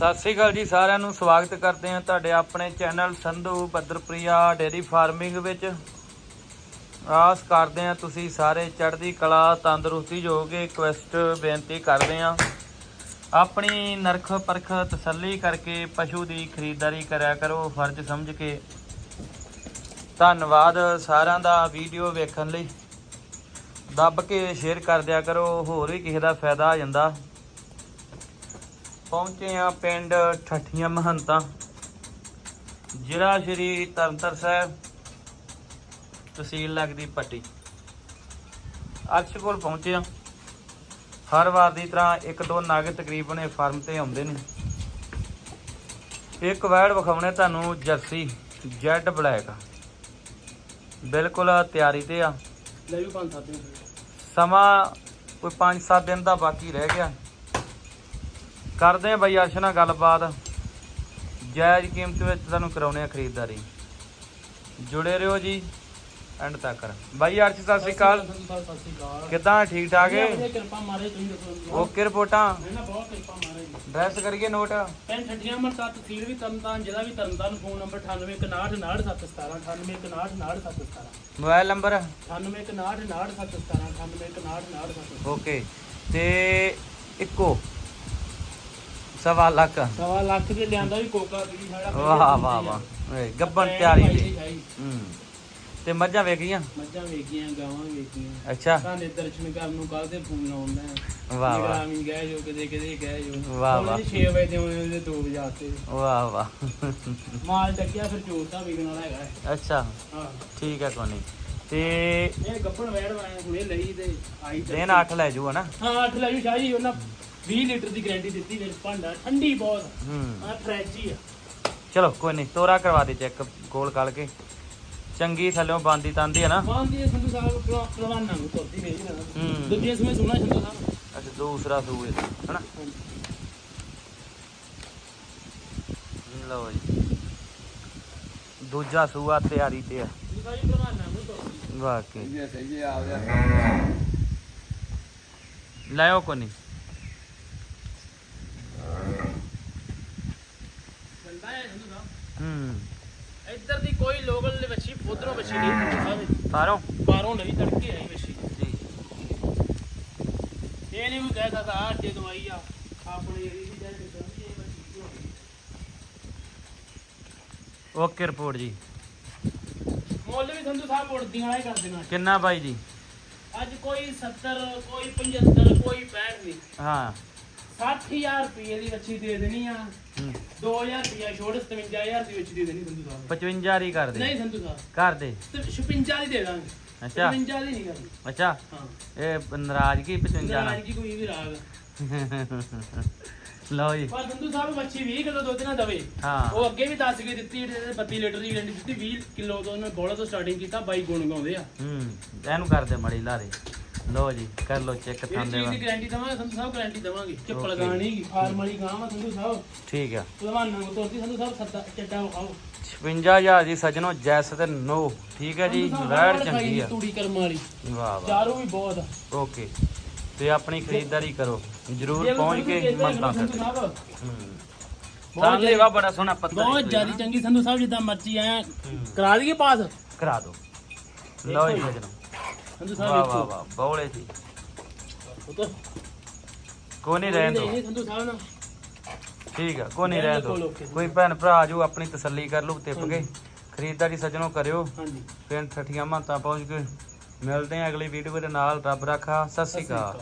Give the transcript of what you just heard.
ਸਤਿ ਸ੍ਰੀ ਅਕਾਲ ਜੀ, ਸਾਰਿਆਂ ਨੂੰ ਸਵਾਗਤ ਕਰਦੇ ਹਾਂ ਤੁਹਾਡੇ ਆਪਣੇ channel Sandhu Bhadrapriya dairy farming ਵਿੱਚ। ਆਸ ਕਰਦੇ ਹਾਂ ਤੁਸੀਂ ਸਾਰੇ ਚੜ੍ਹਦੀ ਕਲਾ, ਤੰਦਰੁਸਤੀ ਹੋਗੇ ਰਿਕਵੈਸਟ ਬੇਨਤੀ ਕਰਦੇ ਹਾਂ। ਆਪਣੀ ਨਰਖ ਪਰਖ ਤਸੱਲੀ ਕਰਕੇ ਪਸ਼ੂ ਦੀ ਖਰੀਦਦਾਰੀ ਕਰਿਆ ਕਰੋ, ਫਰਜ਼ ਸਮਝ ਕੇ। ਧੰਨਵਾਦ ਸਾਰਿਆਂ ਦਾ ਵੀਡੀਓ ਵੇਖਣ ਲਈ। ਦੱਬ ਕੇ ਸ਼ੇਅਰ ਕਰ ਦਿਆ ਕਰੋ, ਹੋਰ ਵੀ ਕਿਸੇ ਦਾ ਫਾਇਦਾ ਆ ਜਾਂਦਾ। ਪਹੁੰਚੇ ਆ ਪਿੰਡ ਠੱਠੀਆਂ ਮਹੰਤਾ ਜ਼ਿਲ੍ਹਾ ਸ਼੍ਰੀ ਤਰਨਤਾਰਨ ਸਾਹਿਬ ਤਹਿਸੀਲ ਲੱਗਦੀ ਪੱਟੀ। ਅਰਸ਼ ਕੋਲ ਪਹੁੰਚੇ ਆ। ਹਰ ਵਾਰ ਦੀ ਤਰ੍ਹਾਂ ਇੱਕ ਦੋ ਨਗ ਤਕਰੀਬਨ ਇਹ ਫਾਰਮ ਤੇ ਆਉਂਦੇ ਨੇ। ਇੱਕ ਵੈੜ ਵਿਖਾਉਣੇ ਤੁਹਾਨੂੰ ਜਰਸੀ ਜੈਡ ਬਲੈਕ। ਬਿਲਕੁਲ ਤਿਆਰੀ ਤੇ ਆ। ਲੈ ਵੀ ਪੰਜ ਸੱਤ ਦਿਨ। ਸਮਾਂ ਕੋਈ 5-7 ਦਿਨ ਦਾ ਬਾਕੀ ਰਹਿ ਗਿਆ। ਕਰਦੇ ਆ ਬਈ ਅਰਸ਼ ਨਾਲ ਗੱਲਬਾਤ। ਜਾਇਜ਼ ਕੀਮਤ ਵਿੱਚ ਤੁਹਾਨੂੰ ਕਰਾਉਣੇ ਆ ਖਰੀਦਦਾਰੀ। ਜੁੜੇ ਰਹੋ ਜੀ ਐਂਡ ਤੱਕ। ਬਾਈ ਅਰਸ਼ ਸਤਿ ਸ਼੍ਰੀ ਅਕਾਲ। ਕਿਦਾਂ ਠੀਕ ਠਾਕ ਹੈ ਕਿਰਪਾ ਮਾਰੇ ਤੁਸੀਂ ਦੱਸੋ ਓਕੇ ਰਿਪੋਰਟਾਂ ਨਾ ਬਹੁਤ ਕਿਰਪਾ ਮਾਰੇ ਡਰੈਸ ਕਰੀਏ ਨੋਟ। ਪੈਨ ਠੱਡੀਆਂ ਮਰਤਾ ਤਹਿਸੀਲ ਵੀ ਤਰਨਤਾਰਨ ਜ਼ਿਲ੍ਹਾ ਵੀ Tarn Taran phone number 98196717 98196717 mobile number? 98196717 98196717 okay ਤੇ ਇੱਕੋ। ਸਵਾ ਲੱਖ। ਸਵਾ ਲੱਖ ਦੇ ਲਿਆਂਦਾ ਵੀ ਕੋਕਾ ਵੀ ਸਾਡਾ ਵਾਹ ਵਾਹ ਵਾਹ। ਓਏ, ਗੱਬਨ ਤਿਆਰੀ ਦੇ। ਹੂੰ। ਤੇ ਮੱਝਾਂ ਵੇਖ ਗਈਆਂ ਮੱਝਾਂ ਵੇਖੀਆਂ ਗਾਵਾਂ ਵੇਖੀਆਂ। ਅੱਛਾ। ਸਾਡੇ ਦਰਸ਼ਨ ਕਰਨ ਨੂੰ ਕੱਲ ਤੇ ਫੋਨ ਲਾਉਂਦਾ ਵਾਹ ਵਾਹ। ਨਿਗਰਾਨੀ ਗਏ ਜੋ ਕਿਤੇ ਕਿਤੇ ਗਏ ਜੋ। ਵਾਹ, ਵਾਹ। 6 ਵਜੇ ਦੇ ਆਉਣੇ ਉਹਦੇ 2 ਵਜੇ ਆਤੇ। ਵਾਹ ਵਾਹ। ਮਾਲ ਡੱਕਿਆ ਫਿਰ ਚੋਰ ਦਾ ਵਿਕਣ ਵਾਲਾ ਹੈਗਾ ਹੈ। ਅੱਛਾ। ਹਾਂ। ਠੀਕ ਹੈ ਕੋਨੀ ਤੇ ਇਹ ਗੱਪਣ ਵੈੜ ਬਣਾਇਆ ਹੁਣੇ ਲਈ ਤੇ ਆਈ ਤੇ ਦਿਨ 8 ਲੈ ਜੂ ਹਨਾ ਹਾਂ 8 ਲੈ ਵੀ ਸ਼ਾਹੀ ਉਹਨਾਂ 20 ਲੀਟਰ ਦੀ ਗਾਰੰਟੀ ਦਿੱਤੀ ਵਿੱਚ ਭਾਂਡਾ ਠੰਡੀ ਬਹੁਤ ਹੂੰ। ਆ ਫਰੈਸ਼ ਹੀ ਆ। ਚਲੋ ਕੋਈ ਨਹੀਂ ਤੋਰਾ ਕਰਵਾ ਦੇ ਚੈੱਕ ਗੋਲ ਕਾਲ ਕੇ। ਚੰਗੀ ਥੱਲਿਓਂ ਬੰਦੀ ਤਾਂਦੀ ਹੈ ਨਾ। ਮਾਨਦੀ ਸੰਧੂ ਸਾਹਿਬ ਪਹਿਲਵਾਨਾਂ ਨੂੰ ਤੁਰਦੀ ਨਹੀਂ ਨਾ। ਹੂੰ। ਦੂਜੇ ਸਮੇਂ ਸੁਣਾ ਸੰਧੂ ਸਾਹਿਬ। ਅੱਛਾ ਦੂਸਰਾ ਸੂ ਇਹ ਹਨਾ? ਲਓ ਜੀ। ਦੂਜਾ ਸੂਆ ਤਿਆਰੀ ਤੇ ਹੈ ਸਾਹਿਬ ਜੀ ਪਹਿਲਵਾਨਾਂ ਨੂੰ ਤੁਰਦੀ। ਵਾਕਈ ਸਹੀ ਹੈ ਸਹੀ ਹੈ ਆ ਗਿਆ ਲਾਇਓ ਕੋਨੀ ਗੰਦਾ ਹੈ। ਇੱਧਰ ਦੀ ਕੋਈ ਲੋਕਲ ਉਧਰੋਂ ਨਹੀਂ। ਬਾਹਰੋਂ? ਤੜਕੇ ਆਈ ਜੀ। ਇਹ ਨਹੀਂ ਕਹਿ ਸਕਦਾ ਆ। ਆਪਣੇ ਦੀ ਜਾਇ ਇਹ ਓਕੇ ਰਿਪੋਰਟ ਜੀ। ਮੁੱਲ ਵੀ ਸੰਧੂ ਸਾਹਿਬ ਉੜਦੀਆਂ ਵਾਲਾ ਹੀ ਕਰ ਦੇਣਾ। ਕਿੰਨਾ ਬਾਈ ਜੀ? ਅੱਜ ਕੋਈ 70 ਕੋਈ 75 ਕੋਈ 65 ਨਹੀਂ। ਹਾਂ। 60000 ਰੁਪਏ ਦੀ ਵੱਛੀ ਦੇ ਦੇਣੀ ਆ। ਹੂੰ। 2000 ਰੁਪਏ ਛੋੜ 57000 ਦੀ ਵੱਛੀ ਦੇ ਦੇਣੀ ਸੰਧੂ ਸਾਹਿਬ 55 ਹੀ ਕਰ ਦੇ। ਨਹੀਂ ਸੰਧੂ ਸਾਹਿਬ। ਕਰ ਦੇ। ਤੇ 56 ਦੀ ਦੇ ਦਾਂਗੇ। ਅੱਛਾ। 56 ਦੀ ਨਹੀਂ ਕਰਨੀ। ਅੱਛਾ। ਹਾਂ। ਇਹ ਨਾਰਾਜ਼ਗੀ 55 ਨਾ ਨਾਲ। ਕੀ ਕੋਈ ਵੀ ਰਾਗ। ਲਓ ਜੀ। ਪਰ ਸੰਧੂ ਸਾਹਿਬ ਵੱਛੀ 20 ਕਿਲੋ ਦੁੱਧ ਨਾ ਦਵੇ। ਹਾਂ। ਉਹ ਅੱਗੇ ਵੀ ਦੱਸ ਕੇ ਦਿੱਤੀ 32 ਲੀਟਰ ਦੀ ਗਰੰਟੀ ਦਿੱਤੀ 20 ਕਿਲੋ ਤੋਂ ਉਹਨੇ ਬੋਲਾ ਤੋਂ ਸਟਾਰਟਿੰਗ ਕੀਤਾ ਬਾਈ ਗੁਣ ਗਾਉਂਦੇ ਆ। ਹੂੰ। ਇਹਨੂੰ ਕਰ ਦੇ ਮੜੀ ਲਾਰੇ। ਲਓ ਜੀ ਕਰ ਲਓ ਚੈੱਕ ਇਹ ਥਾਂਦੇ ਚੀਜ਼ ਵਾ ਦੀ। ਗਾਰੰਟੀ ਦਵਾਂਗੇ ਸੰਧੂ ਸਾਹਿਬ ਗਾਰੰਟੀ ਦਵਾਂਗੇ। ਚੱਪਲ Okay. ਗਾਣੀ ਫਾਰਮ ਵਾਲੀ ਗਾਂ ਵਾ ਸੰਧੂ ਸਾਹਿਬ। ਠੀਕ ਆ। ਭਲਵਾਨਾਂ ਨੂੰ ਤੋਰਦੀ ਸੰਧੂ ਸਾਹਿਬ ਸੱਦਾ ਚੱਡਾ ਵਿਖਾਓ। 55000 ਦੀ ਸਜਣੋ ਜੈਸ ਤੇ ਨੋ। ਠੀਕ ਹੈ ਜੀ ਸੰਧੂ ਸਾਹਿਬ ਵੈੜ ਨਾਲ ਚੰਗੀ ਆ। ਤੂੜੀ ਕਰਮ ਵਾਲੀ। ਵਾਹ ਵਾਹ। ਚਾਰੋਂ ਵੀ ਬਹੁਤ ਆ। ਓਕੇ ਤੇ ਆਪਣੀ ਖਰੀਦਦਾਰੀ ਕਰੋ। ਜਰੂਰ ਪਹੁੰਚ ਕੇ ਸੰਧੂ ਹੂੰ। ਤਾਂ ਬੜਾ ਸੋਹਣਾ ਪੱਤਰ ਬਹੁਤ ਜ਼ਿਆਦਾ ਚੰਗੀ ਸੰਧੂ ਸਾਹਿਬ ਜਿੱਦਾਂ ਮਰਜ਼ੀ ਆਇਆ। ਕਰਾ ਦਈਏ ਪਾਸ? ਕਰਾ ਦਿਓ। ਲਓ ਜੀ। ਸਜਣੋ। ਕੋਈ ਨਹੀਂ ਰਹਿਣ ਨਾ ਠੀਕ ਆ ਕੋਈ ਨਹੀਂ ਰਹਿਣ ਰਹਿਣ ਦੋ। ਕੋਈ ਭੈਣ ਭਰਾ ਜੋ ਆਪਣੀ ਤਸੱਲੀ ਕਰ ਲੂ ਟਿਪ ਕੇ। ਖਰੀਦਦਾਰੀ ਸਜਣੋ ਕਰਿਓ। ਹਾਂਜੀ। ਪਿੰਡ ਠੱਠੀਆਂ ਮਾਤਾ ਪਹੁੰਚ ਕੇ ਮਿਲਦੇ ਆ ਅਗਲੀ ਵੀਡੀਓ ਦੇ ਨਾਲ। ਰੱਬ ਰੱਖਾ। ਸਤਿ ਸ਼੍ਰੀ ਅਕਾਲ।